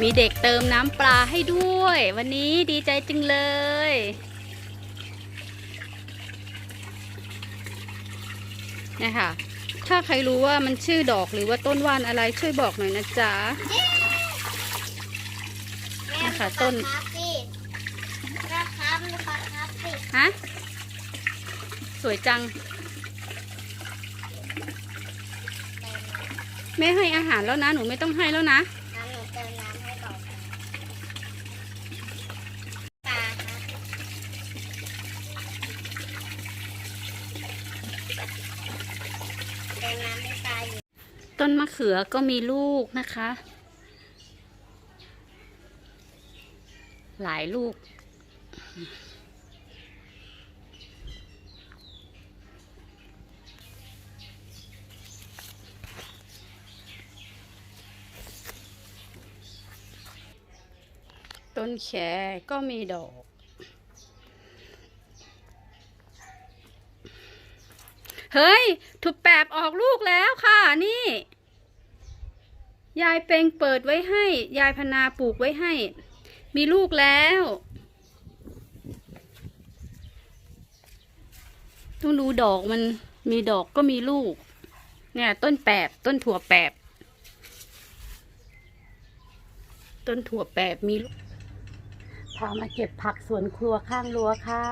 มีเด็กเติมน้ำปลาให้ด้วย วันนี้ดีใจจังเลย เนี่ยค่ะ ถ้าใครรู้ว่ามันชื่อดอกหรือว่าต้นว่านอะไรช่วยบอกหน่อยนะจ๊ะนะคะต้นคาเฟ่นะครับนะครับคาเฟ่ฮะสวยจัง แม่ให้อาหารแล้วนะ หนูไม่ต้องให้แล้วนะ น้ำหนูเติมน้ำให้ก่อนปลาครับเติมน้ำให้ปลาอยู่ ต้ นมะเขือก็มีลูกนะคะ หลายลูก ต้นแขก็มีดอก เฮ้ย ถูกแปบออกลูกแล้วค่ะนี่ ยายเปงเปิดไว้ให้ ยายพนาปลูกไว้ให้ มีลูกแล้ว ต้องดูดอกมันมีดอกก็มีลูก เนี่ย ต้นแปบต้นถั่วแปบ ต้นถั่วแปบมีพามาเก็บผักสวนครัวข้างรั้วค่ะ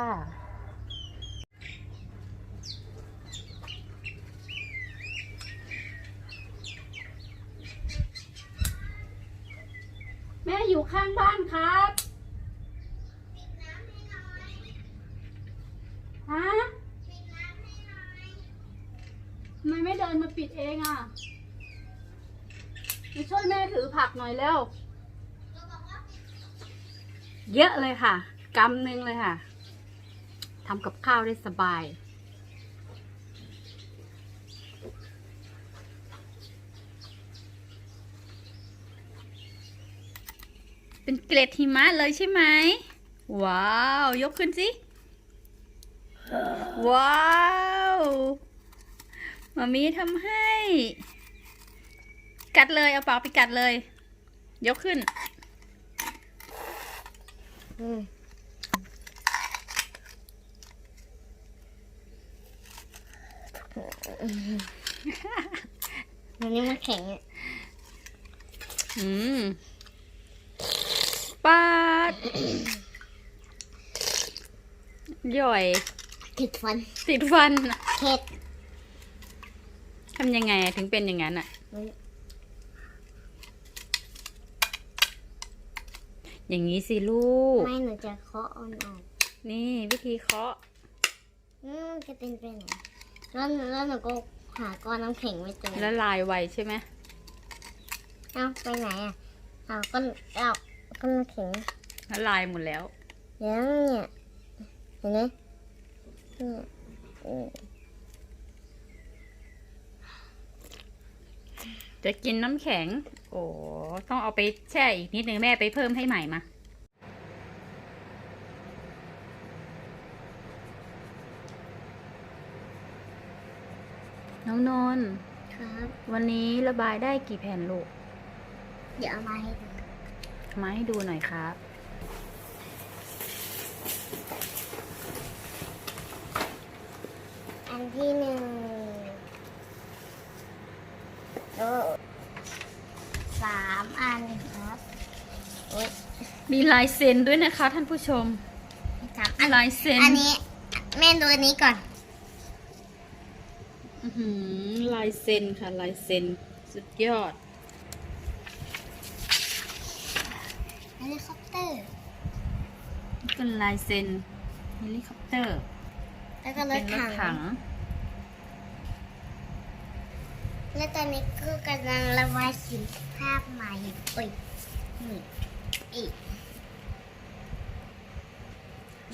อยู่ข้างบ้านครับฮะทำไมไม่เดินมาปิดเองอะมาช่วยแม่ถือผักหน่อยเร็ว เยอะเลยค่ะกำหนึ่งเลยค่ะทำกับข้าวได้สบาย เป็นเกล็ดหิมะเลยใช่ไหม ว้าว ยกขึ้นสิ ว้าวมามีทำให้ กัดเลย เอาปากไปกัดเลย ยกขึ้นอืมมันนี่มันแข็งอะอืม ปาดย่อย ติดฟันติดฟันเผ็ดทำยังไงถึงเป็นอย่างนั้นอะ อย่างนี้สิลูก ไม่หนูจะเคาะอ่อนนี่วิธีเคาะๆอืมจะเป็นไปไหนแล้วแล้วหนูก็หาก้อนน้ำแข็งไม่เจอแล้วลายไวใช่ไหมเอ้าไปไหนอะเอาก้อนเอา ก้อนน้ำแข็งแล้วลายหมดแล้วเดี๋ยวเนี่ยเห็นไหมเนี่ยอืมจะกินน้ำแข็ง โอ้ต้องเอาไปแช่อีกนิดนึงแม่ไปเพิ่มให้ใหม่มาน้องนนท์ครับ วันนี้ระบายได้กี่แผ่นลูก เดี๋ยวเอามาให้ดู มาให้ดูหน่อยครับ อันที่หนึ่งโอ้สามอันครับโอ้ยมีลายเซ็นด้วยนะคะ ท่านผู้ชม สามอัน ลายเซ็นอันนี้แม่ดูอันนี้ก่อน อื้อหือลายเซ็นค่ะ ลายเซ็นสุดยอด เฮ ลิคอปเตอร์เป็นลายเซ็นเฮลิคอปเตอร์ แล้วก็รเป็ถนรถถัง ถัง และตอนนี้ก็กำลังระบายสีภาพใหม่โอ้ยนี่อีก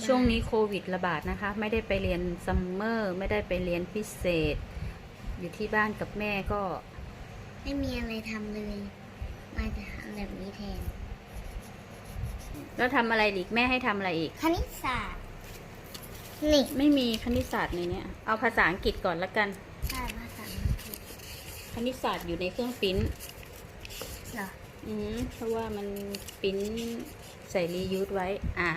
ช่วงนี้โควิดระบาดนะคะ ไม่ได้ไปเรียนซัมเมอร์ไม่ได้ไปเรียนพิเศษ อยู่ที่บ้านกับแม่ก็ ไม่มีอะไรทำเลย มาจะทำแบบนี้แทน แล้วทำอะไรอีกแม่ให้ทำอะไรอีก คณิตศาสตร์ นี่ไม่มีคณิตศาสตร์ในเนี้ยเอาภาษาอังกฤษก่อนละกัน ใช่ภาษาอังกฤษคณิตศาสตร์อยู่ในเครื่องปริ้นเหรอออืมเพราะว่ามันปริ้นใส่รียูสไว้ อะ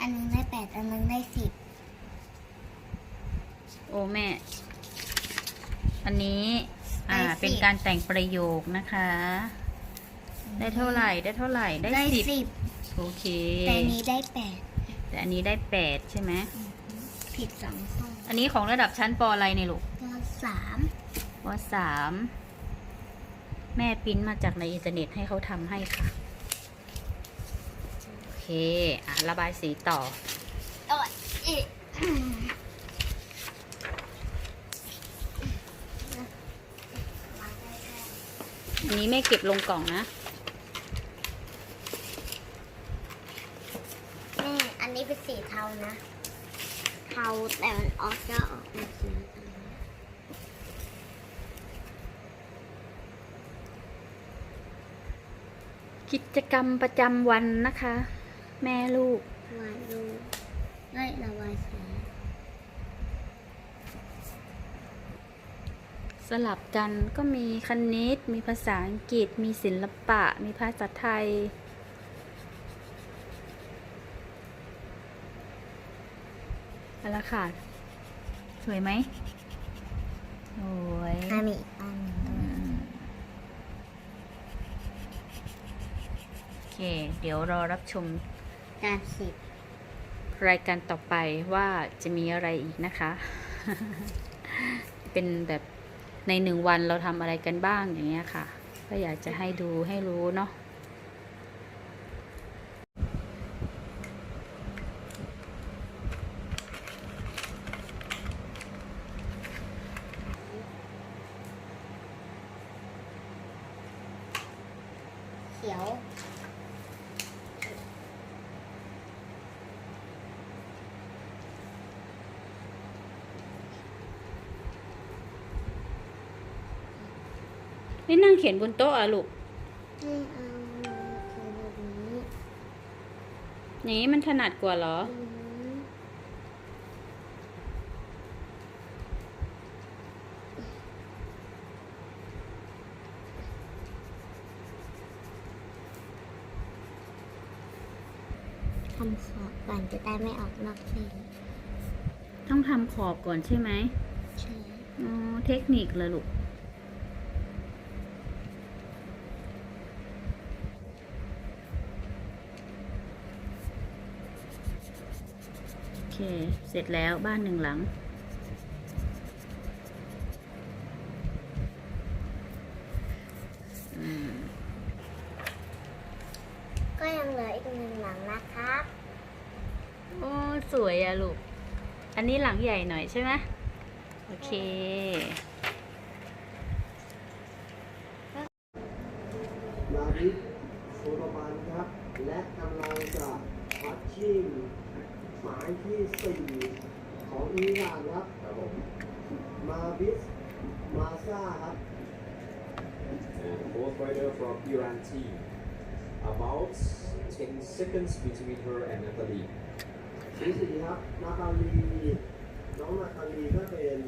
อันนึงได้แปดอันนึงได้สิบโอ้แม่ อันนี้ อ่าได้สิบเป็นการแต่งประโยคนะคะ ได้เท่าไหร่ ได้เท่าไหร่ ได้ได้สิบสิบโอเค แต่อันนี้ได้แปดแต่อันนี้ได้แปดใช่ไหม ผิดสองข้ออันนี้ของระดับชั้นปอะไรเนี่ยลูกก็สามปสามแม่ปริ้นมาจากในอินเทอร์เน็ตให้เขาทำให้ค่ะ โอเค อะ ระบายสีต่อ โอ้ยอีกอันนี้แม่เก็บลงกล่องนะ แม่อั นนี้เป็นสีเทานะ เทาแต่มันออกจะออกเป็นสีน้ำตาลกิจกรรมประจำวันนะคะ แม่ลูก วาดรูปได้ระบายสี สลับกันก็มีคณิต มีภาษาอังกฤษ มีศิลปะ มีภาษาไทย อาละค่ะ สวยไหมโอ้ยอะมีอีกอันนึ่งด้โอเค เดี๋ยวรอรับชมการสิบรายการต่อไปว่าจะมีอะไรอีกนะคะ เป็นแบบในหนึ่งวันเราทำอะไรกันบ้างอย่างเงี้ยค่ะ ก็อยากจะให้ดูให้รู้เนาะ เขียวไม่นั่งเขียนบนโต๊ะอะลูกไม่เอาเขียวแบบนี้อย่างนี้มันถนัดกว่าเหรอ อืมทำขอบ ก่อนจะได้ไม่ออกนอกเส้นต้องทำขอบก่อนใช่ไหมใช่อ๋อเทคนิคเลยลูกโอเค เสร็จแล้วบ้านหนึ่งหลัง อืม ก็ยังเหลืออีกหนึ่งหลังนะครับ โอ้ สวยอะลูก อันนี้หลังใหญ่หน่อยใช่ไหมโอเค นาวิกโซโลบานครับ และกำลังจะพัดชิงหมายที่สี่ของอิหร่านครับ ครับผมมาบิส มาซาครับ and fourth rider from Iran team. About 10 seconds between her and Natalie. สีสีครับนาตาลีน้องนาตาลีก็เป็น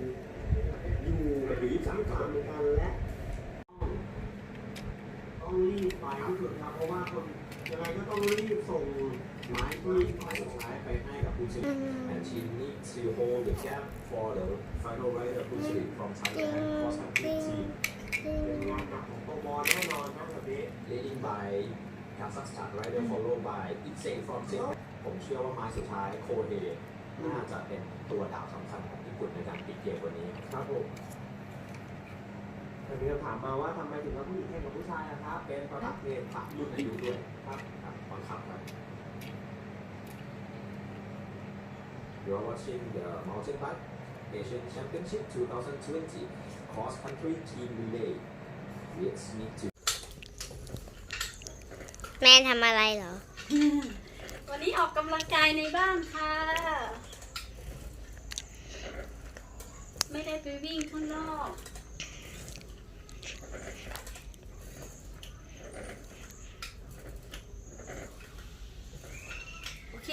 อยู่อยู่ยี่สามสามเหมือนกันและต้องรีบไปที่สุดครับเพราะว่าคนยังไงก็ต้องรีบส่งหมายที่ที่สุดท้ายไปให้กับผู้ชนะ and she needs to hold the gap for the final rider who's from Thailand and cross country team เป็นงานหนักของโปรบอลแน่นอนครับแบบนี้ leading by Kazakhstan rider followed by Itse from Singapore ผมเชื่อว่าไม้สุดท้ายโคเดน่าจะเป็นตัวดาวสำคัญของญี่ปุ่นในการปิดเกมวันนี้ครับผมแต่มีคำถามมาว่าทำไมถึงเอาผู้หญิงแข่งกับผู้ชายอะครับ เป็นประเภทปรับรุ่นอายุด้วยครับครับบังคับครับ You are watching the mountain bike Asian Championship 2020 cross country team relay. Let's meet to แม่ทำอะไรเหรอวั นี้ออกกำลังกายในบ้านค่ะ ไม่ได้ไปวิ่งข้างนอกโอเค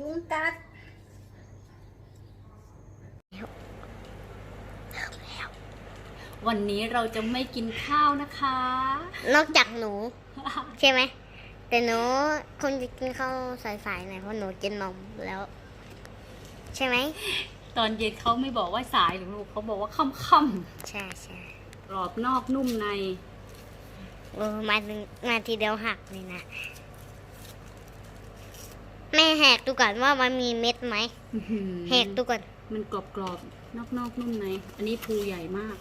ยุงกัดวันนี้เราจะไม่กินข้าวนะคะ นอกจากหนู ใช่ไหม แต่หนูคงจะกินข้าวสายๆหน่อยเพราะหนูกินนมแล้ว ใช่ไหม ตอนเย็นเขาไม่บอกว่าสายหรือลูกเขาบอกว่าค่ำใช่ใช่ๆกรอบนอกนุ่มใน เออมาถึงมาทีเดียวหักเลยนะ แม่แหกดูก่อนว่ามันมีเม็ดไหมอื้อหือแหกดูก่อน มันกรอบๆนอกๆนุ่มใน อันนี้ภูใหญ่มาก